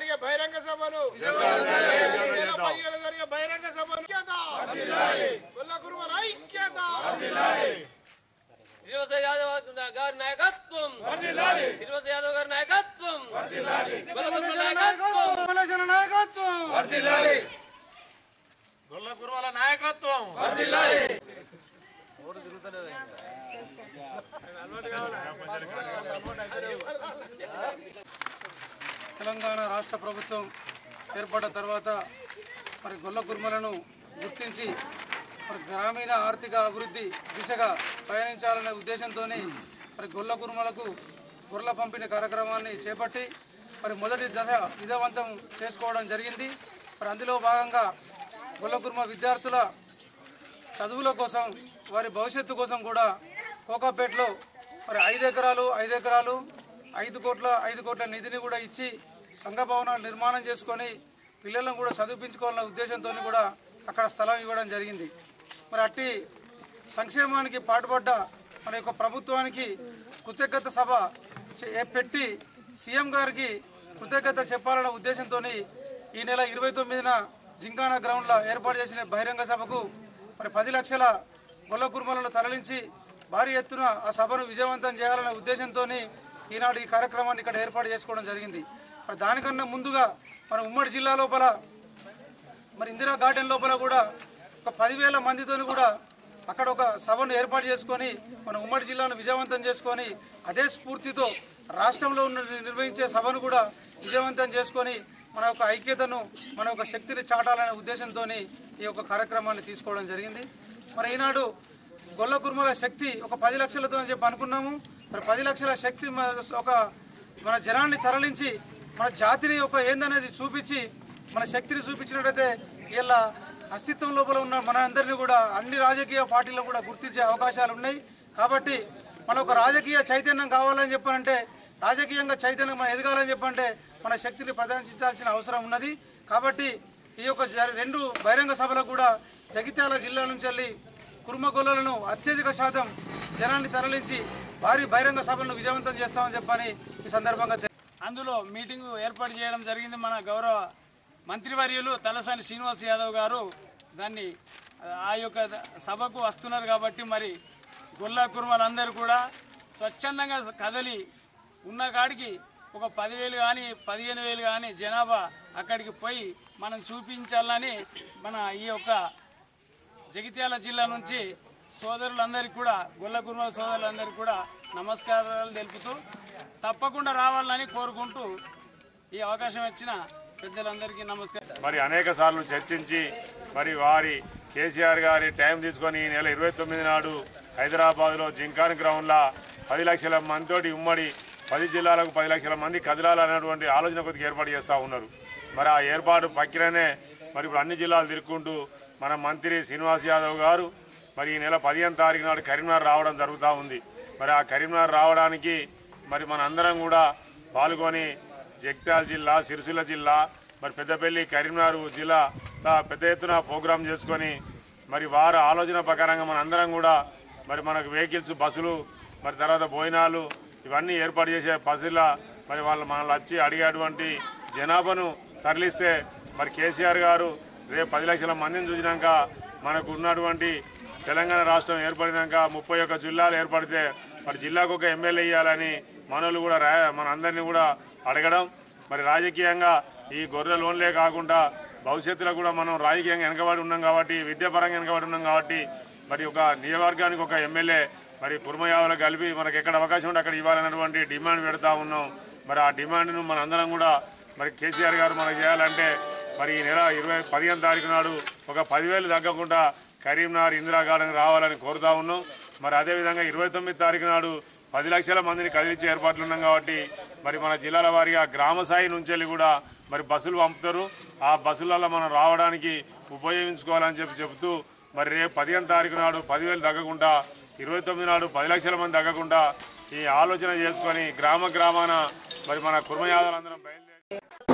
ఈ నెల పదిహేను జరిగే బహిరంగ సభ ఐక్యత గొల్ల కురుమల ఐక్యత శ్రీనివాస యాదవ్ గారి నాయకత్వం శ్రీనివాస యాదవ్ గారి నాయకత్వం గొల్లకుర్మ నాయకత్వం నాయకత్వం గొల్ల కుర్మల నాయకత్వం తెలంగాణ రాష్ట్ర ప్రభుత్వం ఏర్పడ్డ తర్వాత మరి గొల్ల కుర్మలను గుర్తించి మరి గ్రామీణ ఆర్థిక అభివృద్ధి దిశగా పయనించాలనే ఉద్దేశంతో మరి గొల్ల కుర్మలకు గొర్రెల పంపిణీ కార్యక్రమాన్ని చేపట్టి మరి మొదటి దశ విజయవంతం చేసుకోవడం జరిగింది. మరి అందులో భాగంగా గొల్ల కుర్మ విద్యార్థుల చదువుల కోసం వారి భవిష్యత్తు కోసం కూడా కోకాపేటలో మరి ఐదు ఎకరాలు ఐదు ఎకరాలు ఐదు కోట్ల ఐదు కోట్ల నిధిని కూడా ఇచ్చి సంఘ భవనాలు నిర్మాణం చేసుకొని పిల్లలను కూడా చదివించుకోవాలన్న ఉద్దేశంతో కూడా అక్కడ స్థలం ఇవ్వడం జరిగింది. మరి అట్టి సంక్షేమానికి పాటుపడ్డ మన యొక్క ప్రభుత్వానికి కృతజ్ఞత సభ పెట్టి సీఎం గారికి కృతజ్ఞత చెప్పాలన్న ఉద్దేశంతో ఈ నెల ఇరవై తొమ్మిదిన జింకానా గ్రౌండ్లో ఏర్పాటు చేసిన బహిరంగ సభకు మరి పది లక్షల గొల్ల కుర్మలను తరలించి భారీ ఎత్తున ఆ సభను విజయవంతం చేయాలనే ఉద్దేశంతో ఈనాడు ఈ కార్యక్రమాన్ని ఇక్కడ ఏర్పాటు చేసుకోవడం జరిగింది. మరి దానికన్నా ముందుగా మన ఉమ్మడి జిల్లా లోపల మరి ఇందిరా గార్డెన్ లోపల కూడా ఒక పదివేల మందితో కూడా అక్కడ ఒక సభను ఏర్పాటు చేసుకొని మన ఉమ్మడి జిల్లాను విజయవంతం చేసుకొని అదే స్ఫూర్తితో రాష్ట్రంలో ఉన్న నిర్వహించే సభను కూడా విజయవంతం చేసుకొని మన యొక్క ఐక్యతను మన యొక్క శక్తిని చాటాలనే ఉద్దేశంతో ఈ యొక్క కార్యక్రమాన్ని తీసుకోవడం జరిగింది. మరి ఈనాడు గొల్ల కుర్మల శక్తి ఒక పది లక్షలతో అని చెప్పి అనుకున్నాము. మరి పది లక్షల శక్తి ఒక మన జనాన్ని తరలించి మన జాతిని ఒక ఏందనేది చూపించి మన శక్తిని చూపించినట్టయితే వీళ్ళ అస్తిత్వం లోపల ఉన్న మనందరినీ కూడా అన్ని రాజకీయ పార్టీలు కూడా గుర్తించే అవకాశాలు ఉన్నాయి. కాబట్టి మన ఒక రాజకీయ చైతన్యం కావాలని చెప్పాలంటే రాజకీయంగా చైతన్యం మనం ఎదగాలని చెప్పంటే మన శక్తిని ప్రదర్శించాల్సిన అవసరం ఉన్నది. కాబట్టి ఈ యొక్క రెండు బహిరంగ సభలకు కూడా జగిత్యాల జిల్లా నుంచి వెళ్ళి కుర్మగొల్లలను అత్యధిక శాతం జనాన్ని తరలించి భారీ బహిరంగ సభలను విజయవంతం చేస్తామని చెప్పని ఈ సందర్భంగా అందులో మీటింగ్ ఏర్పాటు చేయడం జరిగింది మన గౌరవ మంత్రివర్యులు తలసాని శ్రీనివాస్ యాదవ్ గారు. దాన్ని ఆ యొక్క సభకు వస్తున్నారు కాబట్టి మరి గొల్లా కుర్మలందరూ కూడా స్వచ్ఛందంగా కదలి ఉన్న కాడికి ఒక పదివేలు కానీ పదిహేను వేలు కానీ జనాభా అక్కడికి పోయి మనం చూపించాలని మన ఈ యొక్క జగిత్యాల జిల్లా నుంచి సోదరులందరికీ కూడా గుళ్ళ కుర్మ సోదరులందరికీ కూడా నమస్కారాలు తెలుపుతూ తప్పకుండా రావాలని కోరుకుంటూ ఈ అవకాశం ఇచ్చిన పెద్దలందరికీ నమస్కారం. మరి అనేక సార్లు చర్చించి మరి వారి కేసీఆర్ గారి టైం తీసుకొని నెల ఇరవై తొమ్మిది నాడు హైదరాబాద్లో జింకాన్ గ్రౌండ్లో పది లక్షల మందితోటి ఉమ్మడి పది జిల్లాలకు పది లక్షల మంది కదిలాలన్నటువంటి ఆలోచన కొద్దిగా ఏర్పాటు చేస్తూ ఉన్నారు. మరి ఆ ఏర్పాటు పక్కనే మరి ఇప్పుడు అన్ని జిల్లాలు తిరుక్కుంటూ మన మంత్రి శ్రీనివాస్ యాదవ్ గారు మరి ఈ నెల పదిహేను తారీఖు నాడు కరీంనగర్ రావడం జరుగుతూ ఉంది. మరి ఆ కరీంనగర్ రావడానికి మరి మన అందరం కూడా పాల్గొని జగిత్యాల జిల్లా సిరిసిల్ల జిల్లా మరి పెద్దపల్లి కరీంనగర్ జిల్లా పెద్ద ఎత్తున ప్రోగ్రాం చేసుకొని మరి వారి ఆలోచన ప్రకారంగా మన అందరం కూడా మరి మనకు వెహికల్స్ బస్సులు మరి తర్వాత భోజనాలు ఇవన్నీ ఏర్పాటు చేసే పసిలా మరి వాళ్ళు మనల్ని వచ్చి అడిగేటువంటి జనాభాను తరలిస్తే మరి కేసీఆర్ గారు రేపు పది లక్షల మందిని చూసినాక మనకు ఉన్నటువంటి తెలంగాణ రాష్ట్రం ఏర్పడినాక ముప్పై ఒక్క జిల్లాలు ఏర్పడితే మరి జిల్లాకు ఒక ఎమ్మెల్యే ఇవ్వాలని మనోళ్ళు కూడా రా మన అందరినీ కూడా అడగడం. మరి రాజకీయంగా ఈ గొర్రె లోన్లే కాకుండా భవిష్యత్తులో కూడా మనం రాజకీయంగా వెనకబడి ఉన్నాం కాబట్టి విద్యాపరంగా వెనకబడి ఉన్నాం కాబట్టి మరి ఒక నియోజకవర్గానికి ఒక ఎమ్మెల్యే మరి కుర్మయావులు కలిపి మనకు ఎక్కడ అవకాశం ఉంటే అక్కడ ఇవ్వాలన్నటువంటి డిమాండ్ పెడతా ఉన్నాం. మరి ఆ డిమాండ్ను మన అందరం కూడా మరి కేసీఆర్ గారు మనకు చేయాలంటే మరి ఈ నెల ఇరవై పదిహేను తారీఖు నాడు ఒక పదివేలు తగ్గకుండా కరీంనగర్ ఇందిరా గార్డెన్ రావాలని కోరుతా ఉన్నాం. మరి అదేవిధంగా ఇరవై తొమ్మిది తారీఖు నాడు పది లక్షల మందిని కదిలించే ఏర్పాట్లు ఉన్నాం కాబట్టి మరి మన జిల్లాల వారిగా గ్రామ స్థాయి నుంచి వెళ్ళి కూడా మరి బస్సులు పంపుతారు. ఆ బస్సులలో మనం రావడానికి ఉపయోగించుకోవాలని చెప్పి చెబుతూ మరి రేపు పదిహేను తారీఖు నాడు పదివేలు తగ్గకుండా ఇరవై తొమ్మిది నాడు పది లక్షల మంది తగ్గకుండా ఈ ఆలోచన చేసుకొని గ్రామ గ్రామాన మరి మన కుర్మయాదులందరం బయలుదేరి